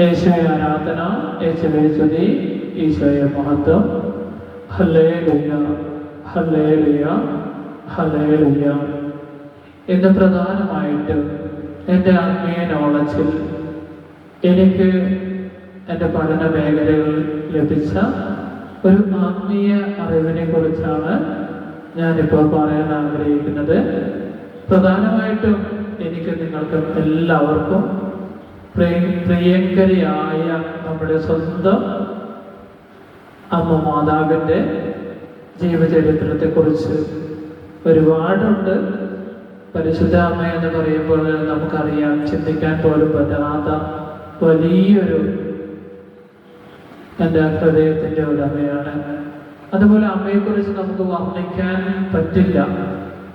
യേശുവെ ആരാധന യേശുവെ സ്തുതി ഈശോയെ മഹത്വം. ഹലേ ലുയ ഹലേ ലുയ ഹലേ ലുയ ഇന്ന് പ്രധാനമായിട്ട് എന്റെ ആത്മീയ നോളജിൽ എനിക്ക് എന്റെ പഠന മേഖലകളിൽ ലഭിച്ച ഒരു ആത്മീയ അറിവിനെ കുറിച്ചാണ് ഞാനിപ്പോൾ പറയാൻ ആഗ്രഹിക്കുന്നത്. പ്രധാനമായിട്ടും എനിക്ക് നിങ്ങൾക്ക് എല്ലാവർക്കും പ്രിയങ്കരിയായ നമ്മുടെ സ്വന്തം അമ്മ മാതാവിന്റെ ജീവചരിത്രത്തെക്കുറിച്ച് ഒരുപാടുണ്ട്. പരിശുദ്ധ അമ്മ എന്ന് പറയുമ്പോൾ നമുക്കറിയാം ചിന്തിക്കാൻ പോലും പറ്റാത്ത വലിയൊരു എന്റെ ഹൃദയത്തിന്റെ ഒരു അമ്മയാണ്. അതുപോലെ അമ്മയെക്കുറിച്ച് നമുക്ക് വർണിക്കാൻ പറ്റില്ല.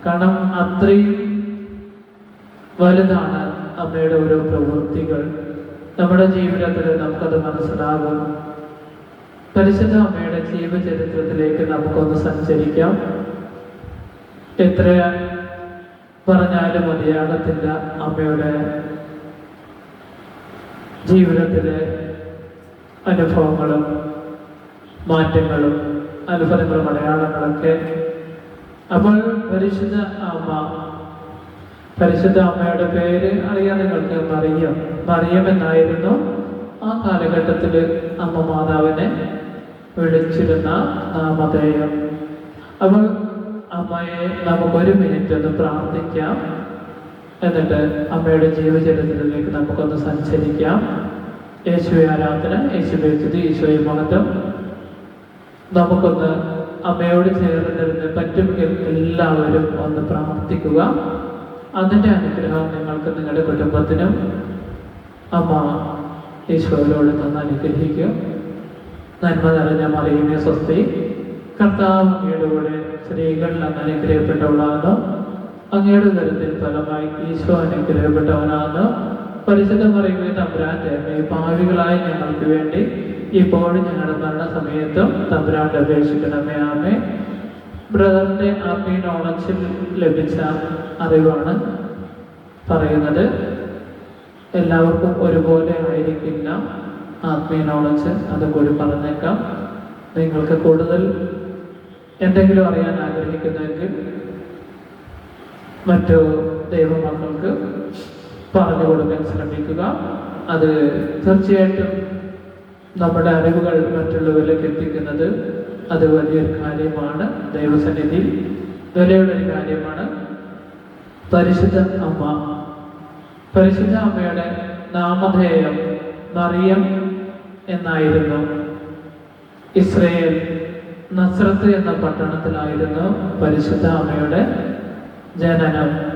കാരണം അത്രയും വലുതാണ്. അമ്മയുടെ ഓരോ പ്രവൃത്തികൾ നമ്മുടെ ജീവിതത്തിൽ നമുക്കത് മനസ്സിലാകും. പരിശുദ്ധ അമ്മയുടെ ജീവചരിത്രത്തിലേക്ക് നമുക്കൊന്ന് സഞ്ചരിക്കാം. എത്ര പറഞ്ഞാലും മതിയാകത്തില്ല അമ്മയുടെ ജീവിതത്തിലെ അനുഭവങ്ങളും മാറ്റങ്ങളും അത്ഭുതങ്ങളും മലയാളങ്ങളൊക്കെ. അപ്പോൾ പരിശുദ്ധ അമ്മ പരിശുദ്ധ അമ്മയുടെ പേര് അറിയാൻ നിങ്ങൾക്ക് മറിയം. മറിയം എന്നായിരുന്നു ആ കാലഘട്ടത്തിൽ അമ്മ മാതാവിനെ വിളിച്ചിരുന്ന നാമധേയം അപ്പോൾ അമ്മയെ നമുക്കൊരു മിനിറ്റ് ഒന്ന് പ്രാർത്ഥിക്കാം. എന്നിട്ട് അമ്മയുടെ ജീവചരിത്രത്തിലേക്ക് നമുക്കൊന്ന് സഞ്ചരിക്കാം. യേശുവെ ആരാധന യേശുവെ സ്തുതി ഈശോയെ മഹത്വം. നമുക്കൊന്ന് അമ്മയോട് ചേർന്നിരുന്ന് പറ്റുമെങ്കിൽ എല്ലാവരും ഒന്ന് പ്രാർത്ഥിക്കുക. അതിന്റെ അനുഗ്രഹം നിങ്ങൾക്ക് നിങ്ങളുടെ കുടുംബത്തിനും അമ്മ ഈശ്വരനോട് തന്ന് അനുഗ്രഹിക്കും നന്മ നിറഞ്ഞ മറിയുമേ സ്വസ്തി. കർത്താവ് അങ്ങയുടെ കൂടെ സ്ത്രീകളിൽ അങ്ങ് അനുഗ്രഹപ്പെട്ടവളാണ് അങ്ങയുടെ തരത്തിൽ ഫലമായി ഈശോ അനുഗ്രഹപ്പെട്ടവനാണ് പരിശുദ്ധ മറിയുമേ തമ്പുരാന്റെ അമ്മയെ ഭാവികളായി ഞങ്ങൾക്ക് വേണ്ടി ഇപ്പോഴും ഞങ്ങളുടെ മരണസമയത്തും തമ്പുരാന്റെ അപേക്ഷിക്കണമേ. ആമേ ബ്രദറിന്റെ ആത്മീയ നോളജിൽ ലഭിച്ച അറിവാണ് പറയുന്നത്. എല്ലാവർക്കും ഒരുപോലെ ആയിരിക്കില്ല. ആത്മീയ നോളജ് അതുപോലെ പറഞ്ഞേക്കാം. നിങ്ങൾക്ക് കൂടുതൽ എന്തെങ്കിലും അറിയാൻ ആഗ്രഹിക്കുന്നെങ്കിൽ മറ്റു ദൈവമക്കൾക്ക് പറഞ്ഞു കൊടുക്കാൻ ശ്രമിക്കുക. അത് തീർച്ചയായിട്ടും നമ്മുടെ അറിവുകൾ മറ്റുള്ളവരിലേക്ക് എത്തിക്കുന്നത് അത് വലിയൊരു കാര്യമാണ് ദൈവസന്നിധി. വിലയുള്ളൊരു കാര്യമാണ്. പരിശുദ്ധ അമ്മ. പരിശുദ്ധ അമ്മയുടെ നാമധേയം മറിയം എന്നായിരുന്നു. ഇസ്രയേൽ നസ്രത്ത് എന്ന പട്ടണത്തിലായിരുന്നു പരിശുദ്ധ അമ്മയുടെ ജനനം.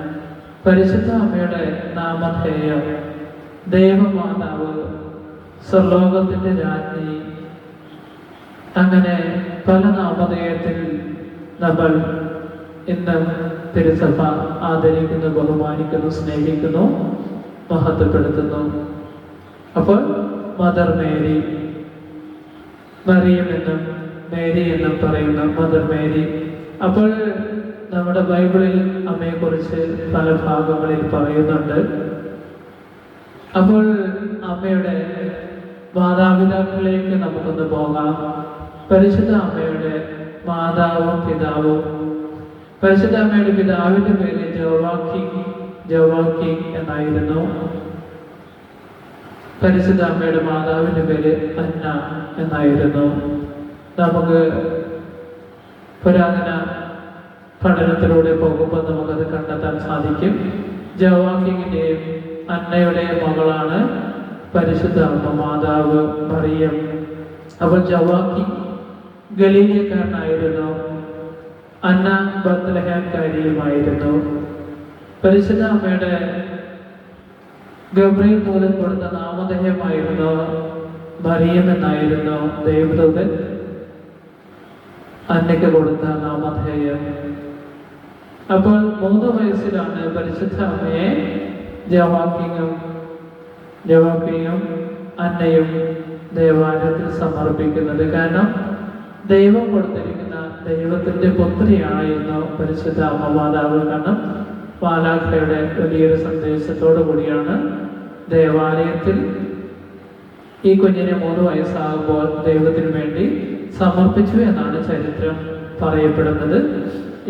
പരിശുദ്ധ അമ്മയുടെ നാമധേയം ദേവമാതാവ് സ്വർലോകത്തിന്റെ രാജ്ഞി. അങ്ങനെ പല നാമധേയത്തിൽ നമ്മൾ ഇന്ന് തിരുസഭ ആദരിക്കുന്നു ബഹുമാനിക്കുന്നു സ്നേഹിക്കുന്നു മഹത്വപ്പെടുത്തുന്നു. അപ്പോൾ മദർ മേരി മറിയം എന്നും മേരി എന്നും പറയുന്ന മദർ മേരി അപ്പോൾ നമ്മുടെ ബൈബിളിൽ അമ്മയെക്കുറിച്ച് പല ഭാഗങ്ങളിൽ പറയുന്നുണ്ട്. അപ്പോൾ അമ്മയുടെ മാതാപിതാക്കളിലേക്ക് നമുക്കൊന്ന് പോകാം. പരിശുദ്ധ അമ്മയുടെ മാതാവും പിതാവും പരിശുദ്ധ അമ്മയുടെ പിതാവിന്റെ പേര് ജവാക്കി ജവാക്കി എന്നായിരുന്നു. പരിശുദ്ധ അമ്മയുടെ മാതാവിന്റെ പേര് അന്ന എന്നായിരുന്നു. നമുക്ക് പുരാതന പഠനത്തിലൂടെ പോകുമ്പോൾ നമുക്കത് കണ്ടെത്താൻ സാധിക്കും. ജവാക്കിങ്ങിന്റെയും അന്നയുടെയും മകളാണ് പരിശുദ്ധ അമ്മ മാതാവ് മറിയം. അപ്പോൾ ജവാക്കി ഗലീലക്കാരനായിരുന്നു. അന്ന ബത്ലഹേംകാരിയുമായിരുന്നു പരിശുദ്ധ അമ്മയുടെ ഗബ്രിയേൽ മൂലം കൊടുത്ത നാമധേയമായിരുന്നു. മറിയം എന്നായിരുന്നു ദേവദൂതൻ അന്നയ്ക്ക് കൊടുത്ത നാമധേയം. അപ്പോൾ മൂന്ന് വയസ്സിലാണ് പരിശുദ്ധ അമ്മയെ ജവാക്കിങ്ങും ജവാക്കിയും അന്നയും ദേവാലയത്തിൽ സമർപ്പിക്കുന്നത്. കാരണം ദൈവം കൊടുത്തിരിക്കുന്ന ദൈവത്തിന്റെ പുത്രിയായിരുന്നു പരിശുദ്ധ അമ്മ മാതാവ് കാരണം പാലാഖയുടെ വലിയൊരു സന്ദേശത്തോടു കൂടിയാണ് ദേവാലയത്തിൽ ഈ കുഞ്ഞിനെ മൂന്ന് വയസ്സാകുമ്പോൾ ദൈവത്തിന് വേണ്ടി സമർപ്പിച്ചു എന്നാണ് ചരിത്രം പറയപ്പെടുന്നത്.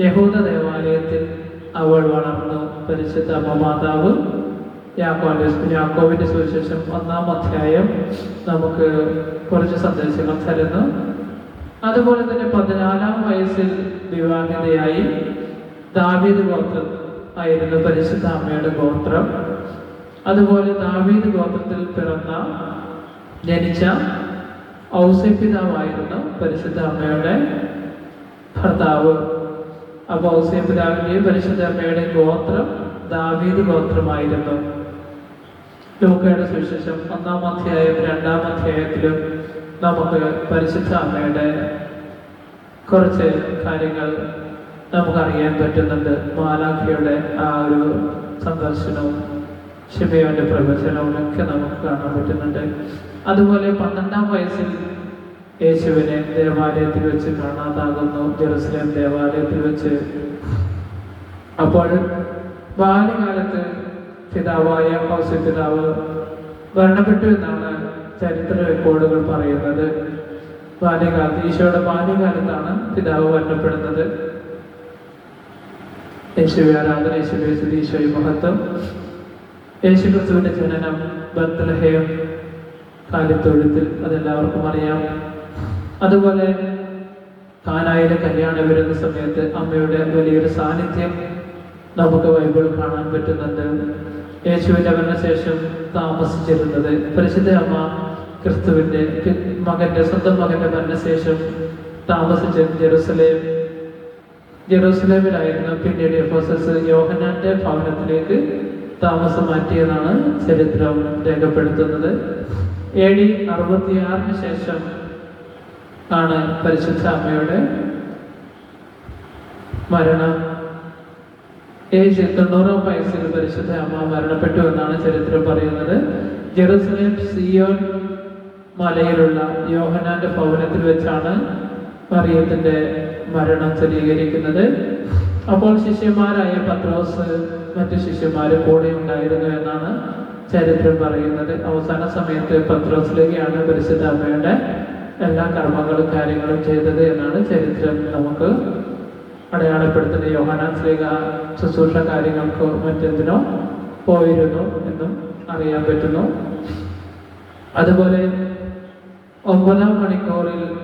യഹൂദ ദേവാലയത്തിൽ അവൾ വളർന്നു. പരിശുദ്ധ അമ്മ മാതാവ് യാക്കോബിന്റെ യാക്കോബിന്റെ സുവിശേഷം ഒന്നാം അധ്യായം നമുക്ക് കുറച്ച് സന്ദേശങ്ങൾ തരുന്നു. അതുപോലെ തന്നെ പതിനാലാം വയസ്സിൽ വിവാഹിതയായി ദാവീദ് ഗോത്രം ആയിരുന്നു പരിശുദ്ധ അമ്മയുടെ ഗോത്രം. അതുപോലെ ദാവീദ് ഗോത്രത്തിൽ പിറന്ന ജനിച്ച ഔസപിതാവായിരുന്നു പരിശുദ്ധ അമ്മയുടെ ഭർത്താവ്. അപ്പോൾ ഔസപിതാവിന്റെയും പരിശുദ്ധ അമ്മയുടെ ഗോത്രം ദാവീദ് ഗോത്രമായിരുന്നു. ലോകയുടെ സുവിശേഷം ഒന്നാം അധ്യായം രണ്ടാം അധ്യായത്തിലും നമുക്ക് പരിശുദ്ധ അമ്മയുടെ കുറച്ച് കാര്യങ്ങൾ നമുക്കറിയാൻ പറ്റുന്നുണ്ട്. മാലാഖിയുടെ ആ ഒരു സന്ദർശനവും ഷിമയോന്റെ പ്രവചനവും ഒക്കെ നമുക്ക് കാണാൻ പറ്റുന്നുണ്ട്. അതുപോലെ പന്ത്രണ്ടാം വയസ്സിൽ യേശുവിനെ ദേവാലയത്തിൽ വെച്ച് കാണാതാകുന്നു. ജെറുസലേം ദേവാലയത്തിൽ വെച്ച്. അപ്പോൾ ബാല്യകാലത്ത് പിതാവായ കൗസി പിതാവ് മരണപ്പെട്ടു എന്നാണ് ചരിത്ര റെക്കോർഡുകൾ പറയുന്നത്. ബാല്യകാലത്ത് ഈശോയുടെ ബാല്യകാലത്താണ് പിതാവ് മരണപ്പെടുന്നത് യേശുവെ ആരാധന യേശുവെ സ്തുതി, ഈശോയെ മഹത്വം. യേശു ക്രിസ്തുവിന്റെ ജനനം ബത്ലഹേം കാലിത്തൊഴുത്തിൽ അതെല്ലാവർക്കും അറിയാം. അതുപോലെ കാനായിലെ കല്യാണം വരുന്ന സമയത്ത് അമ്മയുടെ വലിയൊരു സാന്നിധ്യം നമുക്ക് ബൈബിൾ കാണാൻ പറ്റുന്നുണ്ട്. യേശുവിന്റെ മരണശേഷം താമസിച്ചിരുന്നത്. പരിശുദ്ധ അമ്മ ക്രിസ്തുവിന്റെ മകന്റെ സ്വന്തം മകന്റെ മരണശേഷം താമസിച്ച ജെറുസലേം ജെറൂസലേമിലായിരുന്നു പിന്നീട് എഫോസസ് യോഹനാന്റെ ഭവനത്തിലേക്ക് താമസം മാറ്റിയെന്നാണ് ചരിത്രം രേഖപ്പെടുത്തുന്നത്. എ ഡി അറുപത്തിയാറിന് ശേഷം ആണ് പരിശുദ്ധ അമ്മയുടെ മരണം. ഏജ് തൊണ്ണൂറാം വയസ്സിൽ പരിശുദ്ധ അമ്മ മരണപ്പെട്ടു എന്നാണ് ചരിത്രം പറയുന്നത്. ജെറുസലേം സിയോൻ മലയിലുള്ള യോഹനാന്റെ ഭവനത്തിൽ വെച്ചാണ് മറിയത്തിന്റെ മരണം സ്ഥിരീകരിക്കുന്നത്. അപ്പോൾ ശിഷ്യന്മാരായ പത്രോസ് മറ്റു ശിഷ്യന്മാർ കൂടെ ഉണ്ടായിരുന്നു എന്നാണ് ചരിത്രം പറയുന്നത്. അവസാന സമയത്ത് പത്രോസിലേക്കാണ് പരിശുദ്ധ അമ്മയുടെ എല്ലാ കർമ്മങ്ങളും കാര്യങ്ങളും ചെയ്തത് എന്നാണ് ചരിത്രം നമുക്ക് അടയാളപ്പെടുത്തുന്നത്. യോഹനാൻ ശ്രീക ശുശ്രൂഷ കാര്യങ്ങൾക്കോ മറ്റെന്തിനോ പോയിരുന്നു എന്നും അറിയാൻ പറ്റുന്നു. അതുപോലെ ഒമ്പതാം മണിക്കൂറിൽ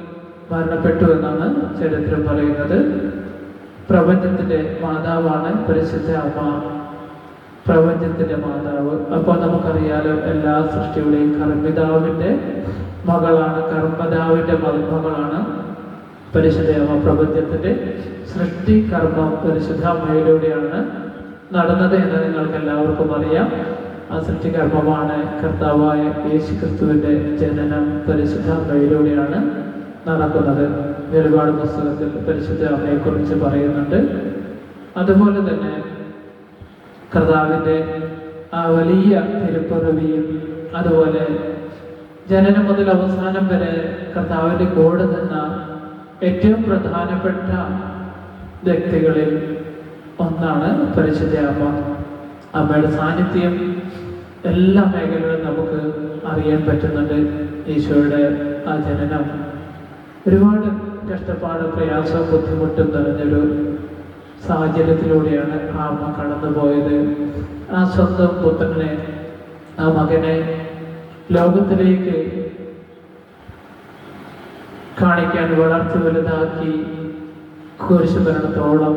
മരണപ്പെട്ടു എന്നാണ് ചരിത്രം പറയുന്നത്. പ്രപഞ്ചത്തിന്റെ മാതാവാണ് പരിശുദ്ധ അമ്മ. പ്രപഞ്ചത്തിന്റെ മാതാവ്. അപ്പോൾ നമുക്കറിയാലോ എല്ലാ സൃഷ്ടിയുടെയും കർമ്മിതാവിന്റെ മകളാണ് കർമ്മദാവിന്റെ മ- മകളാണ് പരിശുദ്ധ അമ്മ. പ്രപഞ്ചത്തിന്റെ സൃഷ്ടി കർമ്മം പരിശുദ്ധ അമ്മയിലൂടെയാണ് നടന്നത് എന്ന് നിങ്ങൾക്ക് എല്ലാവർക്കും അറിയാം. ആ സൃഷ്ടി കർമ്മമാണ് കർത്താവായ യേശു ക്രിസ്തുവിന്റെ ജനനം പരിശുദ്ധ അമ്മയിലൂടെയാണ് നടക്കുന്നത്. ഒരുപാട് പുസ്തകത്തിൽ പരിശുദ്ധ അമ്മയെക്കുറിച്ച് പറയുന്നുണ്ട്. അതുപോലെ തന്നെ കർത്താവിന്റെ ആ വലിയ തിരുപ്പുറവിയും അതുപോലെ ജനനം മുതൽ അവസാനം വരെ കർത്താവിന്റെ കൂടെ നിന്ന ഏറ്റവും പ്രധാനപ്പെട്ട വ്യക്തികളിൽ ഒന്നാണ് പരിശുദ്ധ അമ്മ. അമ്മയുടെ സാന്നിധ്യം എല്ലാ മേഖലകളും നമുക്ക് അറിയാൻ പറ്റുന്നുണ്ട്. ഈശോയുടെ ആ ജനനം. ഒരുപാട് കഷ്ടപ്പാട് പ്രയാസവും ബുദ്ധിമുട്ടും നിറഞ്ഞൊരു സാഹചര്യത്തിലൂടെയാണ് ആ അമ്മ കടന്നുപോയത്. ആ സ്വന്തം പുത്രനെ ആ മകനെ ലോകത്തിലേക്ക് കാണിക്കാൻ വളർത്തി വലുതാക്കി കുരിശുമരണത്തോളം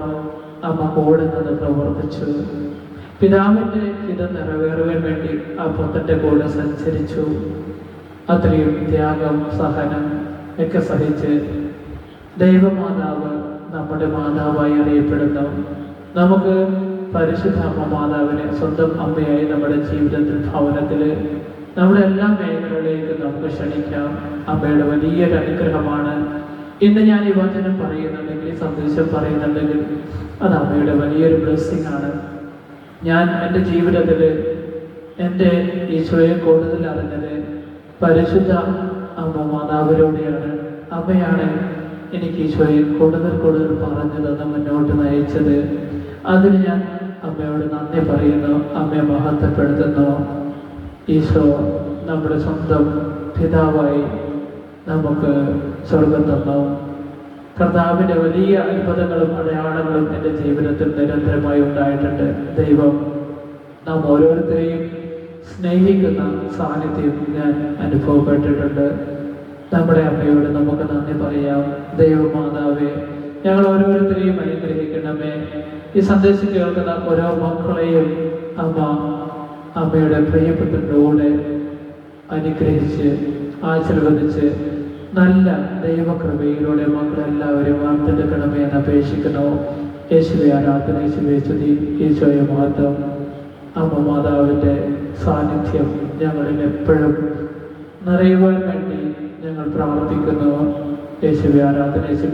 അമ്മ ഓടുന്നത് പ്രവർത്തിച്ചു. പിതാവിന്റെ ഇത് നിറവേറുവാൻ വേണ്ടി ആ പുത്രന്റെ കൂടെ സഞ്ചരിച്ചു. അത്രയും ത്യാഗം സഹനം ഒക്കെ സഹിച്ച് ദൈവമാതാവ് നമ്മുടെ മാതാവായി അറിയപ്പെടുന്നു. നമുക്ക് പരിശുദ്ധ അമ്മ മാതാവിനെ സ്വന്തം അമ്മയായി നമ്മുടെ ജീവിതത്തിൽ ഭവനത്തിൽ നമ്മുടെ എല്ലാ മേഖലകളിലേക്കും നമുക്ക് ക്ഷണിക്കാം. അമ്മയുടെ വലിയൊരു അനുഗ്രഹമാണ്. ഇന്ന് ഞാൻ ഈ വചനം പറയുന്നുണ്ടെങ്കിൽ സന്ദേശം പറയുന്നുണ്ടെങ്കിൽ അത് അമ്മയുടെ വലിയൊരു ബ്ലെസ്സിങ് ആണ്. ഞാൻ എന്റെ ജീവിതത്തിൽ എന്റെ ഈശോയെ കൂടുതൽ അറിഞ്ഞത് പരിശുദ്ധ അമ്മ മാതാവിലൂടെയാണ്. അമ്മയാണ് എനിക്ക് ഈശോയെ കൂടുതൽ കൂടുതൽ പറഞ്ഞു തന്ന് മുന്നോട്ട് നയിച്ചത്. അതിന് ഞാൻ അമ്മയോട് നന്ദി പറയുന്നു. അമ്മയെ മഹത്വപ്പെടുത്തുന്നു. ഈശോ നമ്മുടെ സ്വന്തം പിതാവായി നമുക്ക് സ്വർഗം തന്നു. കർത്താവിന്റെ വലിയ അത്ഭുതങ്ങളും അടയാളങ്ങളും എന്റെ ജീവിതത്തിൽ നിരന്തരമായി ഉണ്ടായിട്ടുണ്ട്. ദൈവം നാം ഓരോരുത്തരെയും സ്നേഹിക്കുന്ന സാന്നിധ്യം ഞാൻ അനുഭവപ്പെട്ടിട്ടുണ്ട്. നമ്മുടെ അമ്മയോട് നമുക്ക് നന്ദി പറയാം. ദൈവമാതാവേ ഞങ്ങൾ ഓരോരുത്തരെയും അനുഗ്രഹിക്കണമേ. ഈ സന്ദേശം കേൾക്കുന്ന ഓരോ മക്കളെയും അമ്മ അമ്മയുടെ പ്രിയപ്പെട്ടവരുടെ അനുഗ്രഹിച്ച് ആശീർവദിച്ച് നല്ല ദൈവകൃപയിലൂടെ മക്കളെല്ലാവരും വാർത്തെടുക്കണമേ എന്ന് അപേക്ഷിക്കുന്നു. യേശുവെ ആരാധന യേശുവെ സ്തുതി. ഈശോയെ മഹത്വം അമ്മ മാതാവിന്റെ സാന്നിധ്യം ഞങ്ങളിൽ എപ്പോഴും നിറയുവാൻ വേണ്ടി ഞങ്ങൾ പ്രാർത്ഥിക്കുന്നു. യേശുവെ ആരാധന യേശുവെ.